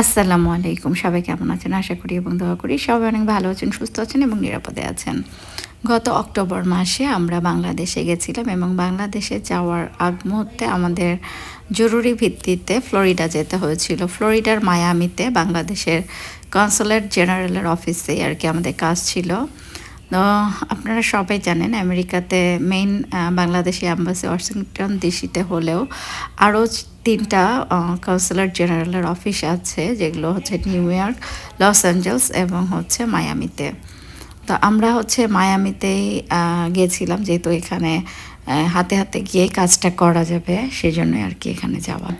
আসসালামু আলাইকুম। সবাই কেমন আছেন? আশা করি এবং দোয়া করি সবাই অনেক ভালো আছেন, সুস্থ আছেন এবং নিরাপদে আছেন। গত অক্টোবর মাসে আমরা বাংলাদেশে গেছিলাম এবং বাংলাদেশে যাওয়ার আগ মুহূর্তে আমাদের জরুরি ভিত্তিতে ফ্লোরিডা যেতে হয়েছিল। ফ্লোরিডার মায়ামিতে বাংলাদেশের কনসুলেট জেনারেলের অফিসে আর কি আমাদের কাজ ছিল। তো আপনারা সবাই জানেন আমেরিকাতে মেইন বাংলাদেশি অ্যাম্বাসি ওয়াশিংটন ডিসিতে হলেও আরও তিনটা কাউন্সিলর জেনারেলের অফিস আছে, যেগুলো হচ্ছে নিউ ইয়র্ক লস অ্যাঞ্জেলস এবং হচ্ছে মায়ামিতে তো আমরা হচ্ছে মায়ামিতেই গিয়েছিলাম যেহেতু এখানে হাতে হাতে গিয়ে কাজটা করা যাবে সেই জন্য আর কি এখানে যাওয়া।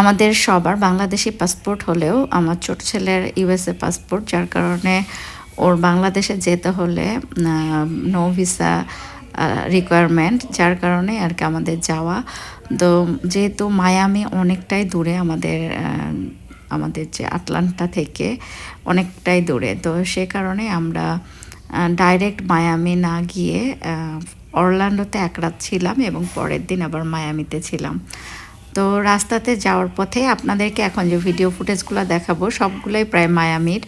আমাদের সবার বাংলাদেশি পাসপোর্ট হলেও আমার ছোট ছেলের ইউএসএ পাসপোর্ট যার কারণে ওর বাংলাদেশে যেতে হলে নো ভিসা রিকোয়ারমেন্ট যার কারণে আর কি আমাদের যাওয়া। তো যেহেতু মায়ামি অনেকটাই দূরে আমাদের আমাদের যে আটলান্টা থেকে অনেকটাই দূরে। তো সে কারণে আমরা ডাইরেক্ট মায়ামি না গিয়ে অরল্যান্ডোতে এক রাত ছিলাম এবং পরের দিন আবার মায়ামিতে ছিলাম। তো রাস্তাতে যাওয়ার পথে আপনাদেরকে এখন যে ভিডিও ফুটেজগুলো দেখাবো, সবগুলোই প্রায় মায়ামির।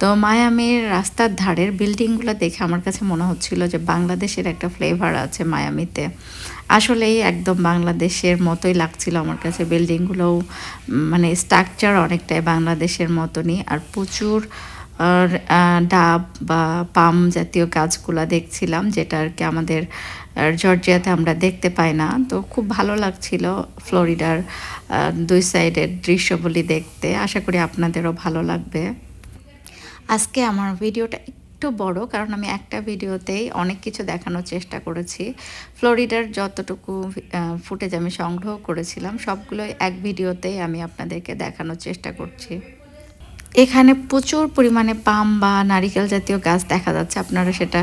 তো মায়ামির রাস্তার ধারের বিল্ডিংগুলো দেখে আমার কাছে মনে হচ্ছিল যে বাংলাদেশের একটা ফ্লেভার আছে মায়ামিতে। আসলেই একদম বাংলাদেশের মতোই লাগছিল আমার কাছে বিল্ডিংগুলোও মানে স্ট্রাকচার অনেকটাই বাংলাদেশের মতনই। আর প্রচুর ডাব বা পাম জাতীয় গাছগুলো দেখছিলাম, যেটা আর কি আমাদের জর্জিয়াতে আমরা দেখতে পাই না। তো খুব ভালো লাগছিল ফ্লোরিডার দুই সাইডের দৃশ্যগুলি দেখতে। আশা করি আপনাদেরও ভালো লাগবে। আজকে আমার ভিডিওটা একটু বড়, কারণ আমি একটা ভিডিওতেই অনেক কিছু দেখানোর চেষ্টা করেছি। ফ্লোরিডার যতটুকু ফুটেজ আমি সংগ্রহ করেছিলাম, সবগুলোই এক ভিডিওতেই আমি আপনাদেরকে দেখানোর চেষ্টা করছি। এখানে প্রচুর পরিমাণে পাম বা নারিকেল জাতীয় গাছ দেখা যাচ্ছে। আপনারা সেটা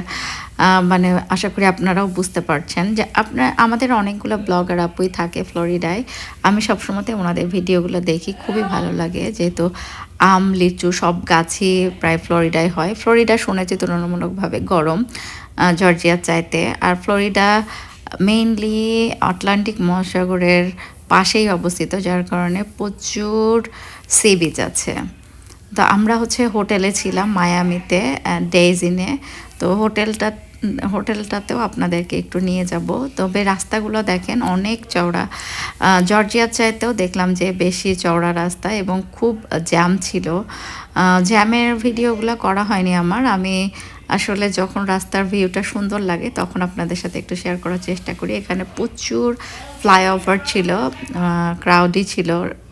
মানে আশা করি আপনারাও বুঝতে পারছেন যে আপনার আমাদের অনেকগুলো ব্লগার আপুই থাকে ফ্লোরিডায়। আমি সবসময়তে ওনাদের ভিডিওগুলো দেখি, খুবই ভালো লাগে। যেহেতু আম, লিচু সব গাছই প্রায় ফ্লোরিডায় হয়। ফ্লোরিডা শুনেছি তুলনামূলকভাবে গরম জর্জিয়ার চাইতে। আর ফ্লোরিডা মেইনলি আটলান্টিক মহাসাগরের পাশেই অবস্থিত, যার কারণে প্রচুর সি বিচ আছে। তো আমরা হচ্ছে হোটেলে ছিলাম মায়ামিতে ডেইজিনে। তো হোটেলটা, হোটেলটাতেও আপনাদেরকে একটু নিয়ে যাব। তবে রাস্তাগুলো দেখেন অনেক চওড়া। জর্জিয়ার চাইতেও দেখলাম যে বেশি চওড়া রাস্তা এবং খুব জ্যাম ছিল। জ্যামের ভিডিওগুলো করা হয়নি আমার। আমি আসলে যখন রাস্তার ভিউটা সুন্দর লাগে তখন আপনাদের সাথে একটু শেয়ার করার চেষ্টা করি। এখানে প্রচুর ফ্লাইওভার ছিল ক্রাউডি ছিল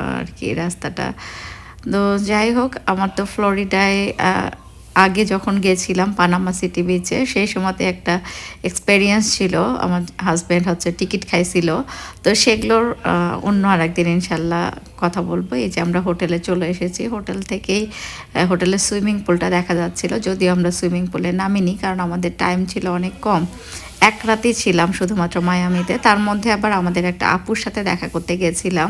আর কি রাস্তাটা। তো যাই হোক, আমার তো ফ্লোরিডায় আগে যখন গেছিলাম পানামা সিটি বিচে সেই সময়তে একটা এক্সপেরিয়েন্স ছিল। আমার হাজব্যান্ড হচ্ছে টিকিট খাইছিল। তো সেগুলোর অন্য আর একদিন ইনশাল্লাহ কথা বলব। এই যে আমরা হোটেলে চলে এসেছি। হোটেল থেকেই হোটেলের সুইমিং পুলটা দেখা যাচ্ছিল। যদিও আমরা সুইমিং পুলে নামিনি, কারণ আমাদের টাইম ছিল অনেক কম। এক রাতেই ছিলাম শুধুমাত্র মায়ামিতে। তার মধ্যে আবার আমাদের একটা আপুর সাথে দেখা করতে গেছিলাম।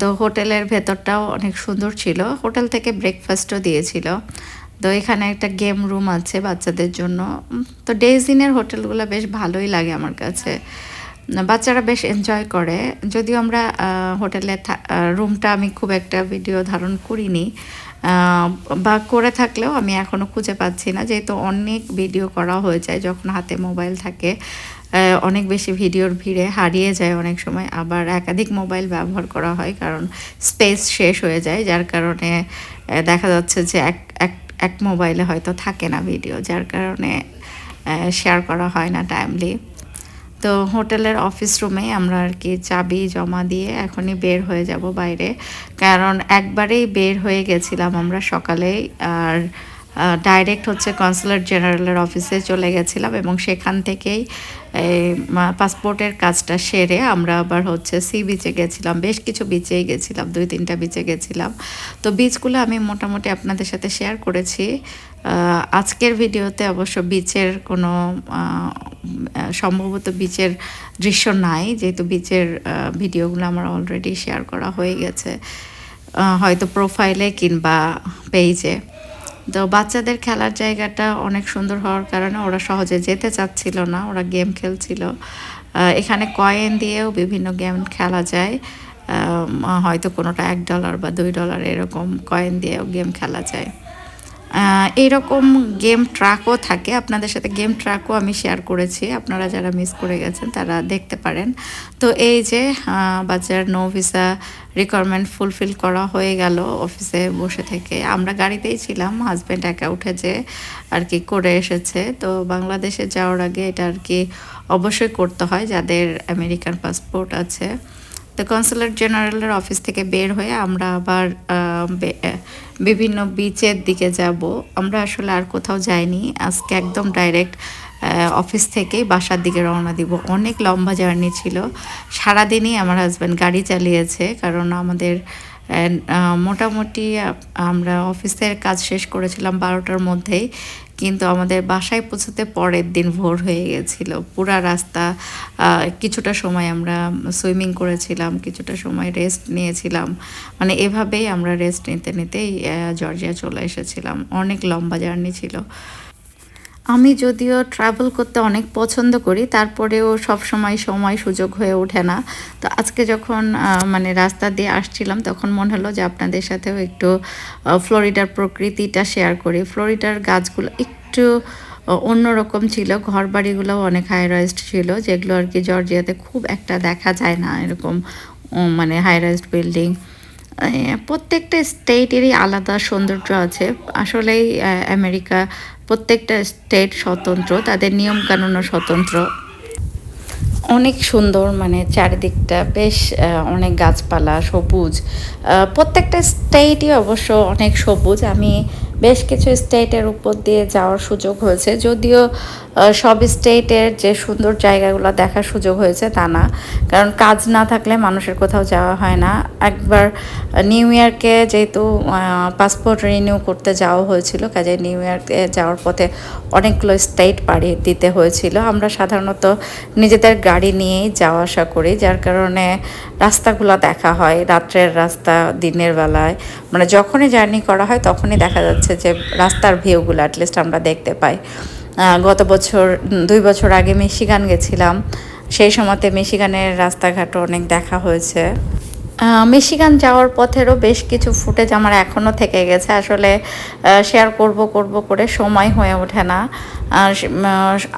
তো হোটেলের ভেতরটাও অনেক সুন্দর ছিল। হোটেল থেকে ব্রেকফাস্টও দিয়েছিল। তো এখানে একটা গেম রুম আছে বাচ্চাদের জন্য। তো ডেজিনের হোটেলগুলো বেশ ভালোই লাগে আমার কাছে। বাচ্চারা বেশ এনজয় করে। যদিও আমরা হোটেলে রুমটা আমি খুব একটা ভিডিও ধারণ করিনি। বা করে থাকলেও আমি এখনও খুঁজে পাচ্ছি না। যেহেতু অনেক ভিডিও করা হয়ে যায় যখন হাতে মোবাইল থাকে। অনেক বেশি ভিডিওর ভিড়ে হারিয়ে যায় অনেক সময়। আবার একাধিক মোবাইল ব্যবহার করা হয় কারণ স্পেস শেষ হয়ে যায়, যার কারণে দেখা যাচ্ছে যে এক এক এক মোবাইলে হয়তো থাকে না ভিডিও, যার কারণে শেয়ার করা হয় না টাইমলি তো হোটেলের অফিস রুমে আমরা আর কি চাবি জমা দিয়ে এখনই বের হয়ে যাব বাইরে। কারণ একবারেই বের হয়ে গেছিলাম আমরা সকালেই, আর ডাইরেক্ট হচ্ছে কনসুলেট জেনারেলের অফিসে চলে গেছিলাম এবং সেখান থেকেই পাসপোর্টের কাজটা সেরে আমরা আবার হচ্ছে সি বিচে গেছিলাম। বেশ কিছু বিচেই গেছিলাম, দুই তিনটা বিচে গেছিলাম। তো বিচগুলো আমি মোটামুটি আপনাদের সাথে শেয়ার করেছি। আজকের ভিডিওতে অবশ্য বিচের কোনো সম্ভবত বিচের দৃশ্য নাই। যেহেতু বিচের ভিডিওগুলো আমার অলরেডি শেয়ার করা হয়ে গেছে। হয়তো প্রোফাইলে কিংবা পেজে তো বাচ্চাদের খেলার জায়গাটা অনেক সুন্দর হওয়ার কারণে ওরা সহজে যেতে চাচ্ছিল না, ওরা গেম খেলছিল। এখানে কয়েন দিয়েও বিভিন্ন গেম খেলা যায়। হয়তো কোনোটা এক ডলার বা দুই ডলার এরকম কয়েন দিয়েও গেম খেলা যায়। এইরকম গেম ট্রাকও থাকে। আপনাদের সাথে গেম ট্রাকও আমি শেয়ার করেছি। আপনারা যারা মিস করে গেছেন, তারা দেখতে পারেন। তো এই যে বাচ্চার নো ভিসা রিকোয়ারমেন্ট ফুলফিল করা হয়ে গেল অফিসে বসে থেকে। আমরা গাড়িতেই ছিলাম হাজব্যান্ড একা উঠে উঠেছে আর কি করে এসেছে। তো বাংলাদেশে যাওয়ার আগে এটা আর কি অবশ্যই করতে হয়, যাদের আমেরিকান পাসপোর্ট আছে। তো কনসুলেট জেনারেলের অফিস থেকে বের হয়ে আমরা আবার বিভিন্ন বিচের দিকে যাব। আমরা আসলে আর কোথাও যাইনি। আজকে একদম ডাইরেক্ট অফিস থেকেই বাসার দিকে রওনা দিব। অনেক লম্বা জার্নি ছিল। সারাদিনই আমার হাজব্যান্ড গাড়ি চালিয়েছে, কারণ আমাদের মোটামুটি, আ- আমরা অফিসের কাজ শেষ করেছিলাম বারোটার মধ্যেই, কিন্তু আমাদের বাসায় পৌঁছতে পরের দিন ভোর হয়ে গেছিল। পুরা রাস্তা কিছুটা সময় আমরা সুইমিং করেছিলাম, কিছুটা সময় রেস্ট নিয়েছিলাম। মানে এভাবেই আমরা রেস্ট নিতে নিতেই জর্জিয়া চলে এসেছিলাম। অনেক লম্বা জার্নি ছিল। আমি যদিও ট্রাভেল করতে অনেক পছন্দ করি, তারপরেও সব সময় সময় সুযোগ হয়ে ওঠে না। তো আজকে যখন মানে রাস্তা দিয়ে আসছিলাম, তখন মনে হলো যে আপনাদের সাথেও একটু ফ্লোরিডার প্রকৃতিটা শেয়ার করি। ফ্লোরিডার গাছগুলো একটু অন্যরকম ছিল ঘর বাড়িগুলোও অনেক হাই রাইজড ছিল, যেগুলো আর কি জর্জিয়াতে খুব একটা দেখা যায় না এরকম মানে হাই রাইজড বিল্ডিং প্রত্যেকটা স্টেটেরই আলাদা সৌন্দর্য আছে। আসলেই আমেরিকা প্রত্যেকটা স্টেট স্বতন্ত্র, তাদের নিয়মকানুনও স্বতন্ত্র। অনেক সুন্দর মানে চারিদিকটা বেশ অনেক গাছপালা সবুজ। প্রত্যেকটা স্টেটই অবশ্য অনেক সবুজ। আমি বেশ কিছু স্টেটের উপর দিয়ে যাওয়ার সুযোগ হয়েছে। যদিও সব স্টেটের যে সুন্দর জায়গাগুলো দেখার সুযোগ হয়েছে তা না। কারণ কাজ না থাকলে মানুষের কোথাও যাওয়া হয় না। একবার নিউ ইয়র্কে যেহেতু পাসপোর্ট রিনিউ করতে যাওয়া হয়েছিল, কাজে নিউ ইয়র্কে যাওয়ার পথে অনেকগুলো স্টেট পাড়ি দিতে হয়েছিল। আমরা সাধারণত নিজেদের গাড়ি নিয়েই যাওয়া আসা করি, যার কারণে রাস্তাগুলো দেখা হয়, রাত্রের রাস্তা, দিনের বেলায়। মানে যখনই জার্নি করা হয়, তখনই দেখা যাচ্ছে যে রাস্তার ভিউগুলো অ্যাটলিস্ট আমরা দেখতে পাই। গত বছর দুই বছর আগে মিশিগান গেছিলাম। সেই সময়তে মিশিগানের রাস্তাঘাটও অনেক দেখা হয়েছে। মিশিগান যাওয়ার পথেরও বেশ কিছু ফুটেজ আমার এখনও থেকে গেছে। আসলে শেয়ার করব করব করে সময় হয়ে ওঠে না।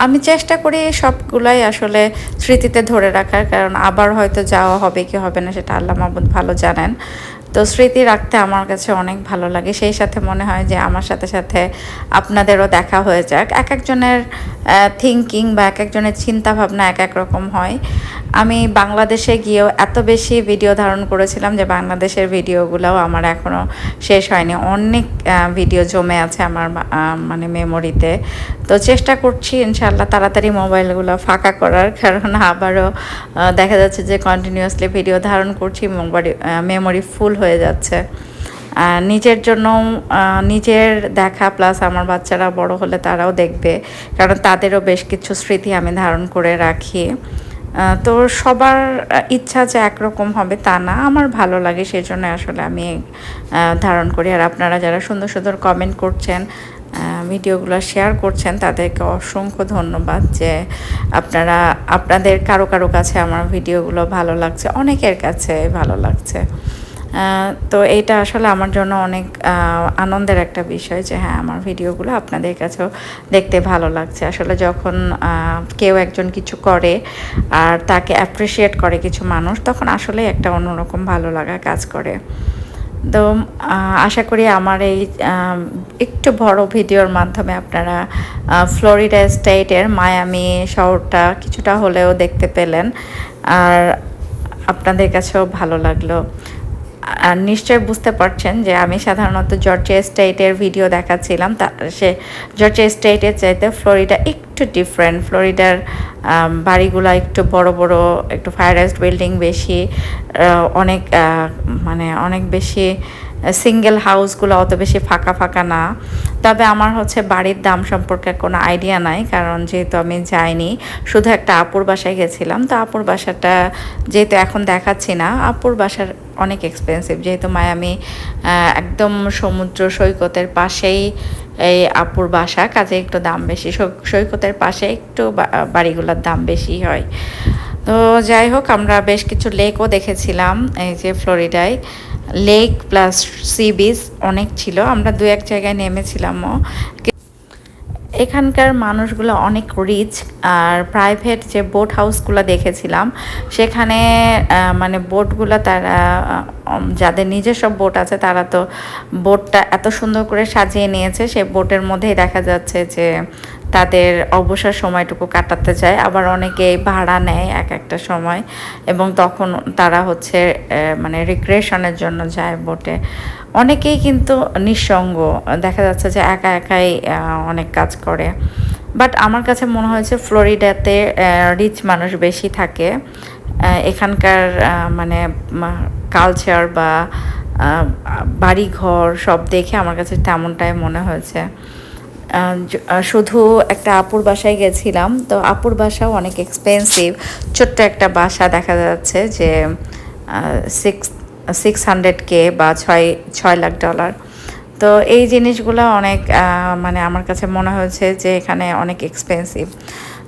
আমি চেষ্টা করি সবগুলাই আসলে স্মৃতিতে ধরে রাখার, কারণ আবার হয়তো যাওয়া হবে কি হবে না সেটা আল্লাহ মাহমুদ ভালো জানেন। তো স্মৃতি রাখতে আমার কাছে অনেক ভালো লাগে। সেই সাথে মনে হয় যে আমার সাথে সাথে আপনাদেরও দেখা হয়ে যাক। এক একজনের থিঙ্কিং বা এক একজনের চিন্তাভাবনা এক এক রকম হয়। আমি বাংলাদেশে গিয়েও এত বেশি ভিডিও ধারণ করেছিলাম যে বাংলাদেশের ভিডিওগুলোও আমার এখনও শেষ হয়নি। অনেক ভিডিও জমে আছে আমার মানে মেমোরিতে তো চেষ্টা করছি ইনশাল্লাহ তাড়াতাড়ি মোবাইলগুলো ফাঁকা করার, কারণ আবারও দেখা যাচ্ছে যে কন্টিনিউয়াসলি ভিডিও ধারণ করছি মোবাইল মেমোরি ফুল হয়ে যাচ্ছে। নিজের জন্য নিজের দেখা প্লাস আমার বাচ্চারা বড় হলে তারাও দেখবে, কারণ তাদেরও বেশ কিছু স্মৃতি আমি ধারণ করে রাখি। তো সবার ইচ্ছা যে একরকম হবে তা না। আমার ভালো লাগে সেই জন্য আসলে আমি ধারণ করি। আর আপনারা যারা সুন্দর সুন্দর কমেন্ট করছেন ভিডিওগুলো শেয়ার করছেন, তাদেরকে অসংখ্য ধন্যবাদ যে আপনারা, আপনাদের কারও কারও কাছে আমার ভিডিওগুলো ভালো লাগছে, অনেকের কাছে ভালো লাগছে। তো এটা আসলে আমার জন্য অনেক আনন্দের একটা বিষয় যে হ্যাঁ আমার ভিডিওগুলো আপনাদের কাছেও দেখতে ভালো লাগছে। আসলে যখন কেউ একজন কিছু করে আর তাকে অ্যাপ্রিসিয়েট করে কিছু মানুষ, তখন আসলে একটা অন্যরকম ভালো লাগা কাজ করে। তো আশা করি আমার এই একটু বড় ভিডিওর মাধ্যমে আপনারা ফ্লোরিডা স্টেটের মায়ামি শহরটা কিছুটা হলেও দেখতে পেলেন। আর আপনাদের কাছেও ভালো লাগল। নিশ্চয় বুঝতে পারছেন যে আমি সাধারণত জর্জিয়া স্টেটের ভিডিও দেখাচ্ছিলাম। তা সে জর্জিয়া স্টেটের চাইতে ফ্লোরিডা একটু ডিফারেন্ট ফ্লোরিডার বাড়িগুলো একটু বড় বড়, একটু ফায়ারাইজড বিল্ডিং বেশি অনেক মানে অনেক বেশি সিঙ্গেল হাউসগুলো অত বেশি ফাঁকা ফাঁকা না। তবে আমার হচ্ছে বাড়ির দাম সম্পর্কে কোনো আইডিয়া নাই, কারণ যেহেতু আমি যাইনি, শুধু একটা আপুর বাসায় গেছিলাম। তো আপুর বাসাটা যেহেতু এখন দেখাচ্ছি না, আপুর বাসার অনেক এক্সপেন্সিভ যেহেতু মায়ামি একদম সমুদ্র সৈকতের পাশেই এই আপুর বাসা, কাজে একটু দাম বেশি। সৈকতের পাশে একটু বাড়িগুলোর দাম বেশি হয়। তো যাই হোক, আমরা বেশ কিছু লেকও দেখেছিলাম এই যে ফ্লোরিডায়। লেক প্লাস সি বিচ অনেক ছিল। আমরা দু এক জায়গায় নেমেছিলামও এখানকার মানুষগুলো অনেক রিচ আর প্রাইভেট যে বোট হাউসগুলো দেখেছিলাম, সেখানে মানে বোটগুলো তারা যাদের নিজস্ব বোট আছে, তারা তো বোটটা এত সুন্দর করে সাজিয়ে নিয়েছে সেই বোটের মধ্যেই দেখা যাচ্ছে যে তাদের অবসর সময়টুকু কাটাতে চায়। আবার অনেকে ভাড়া নেয় এক একটা সময় এবং তখন তারা হচ্ছে মানে রিক্রিয়েশনের জন্য যায় বোটে। অনেকেই কিন্তু নিঃসঙ্গ, দেখা যাচ্ছে যে একা একাই অনেক কাজ করে। বাট আমার কাছে মনে হয়েছে ফ্লোরিডাতে রিচ মানুষ বেশি থাকে। এখানকার মানে কালচার বা বাড়িঘর সব দেখে আমার কাছে তেমনটাই মনে হয়েছে। শুধু একটা আপুর বাসায় গেছিলাম, তো আপুর বাসাও অনেক এক্সপেন্সিভ ছোট্ট একটা বাসা দেখা যাচ্ছে যে সিক্স সিক্স হান্ড্রেড কে বা ছয় ছয় লাখ ডলার তো এই জিনিসগুলো অনেক মানে আমার কাছে মনে হয়েছে যে এখানে অনেক এক্সপেন্সিভ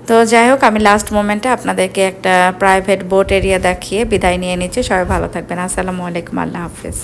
তো যাই হোক, আমি লাস্ট মোমেন্টে আপনাদেরকে একটা প্রাইভেট বোট এরিয়া দেখিয়ে বিদায় নিয়ে নিচ্ছি। সবাই ভালো থাকবেন। আসসালামু আলাইকুম। আল্লাহ হাফিজ।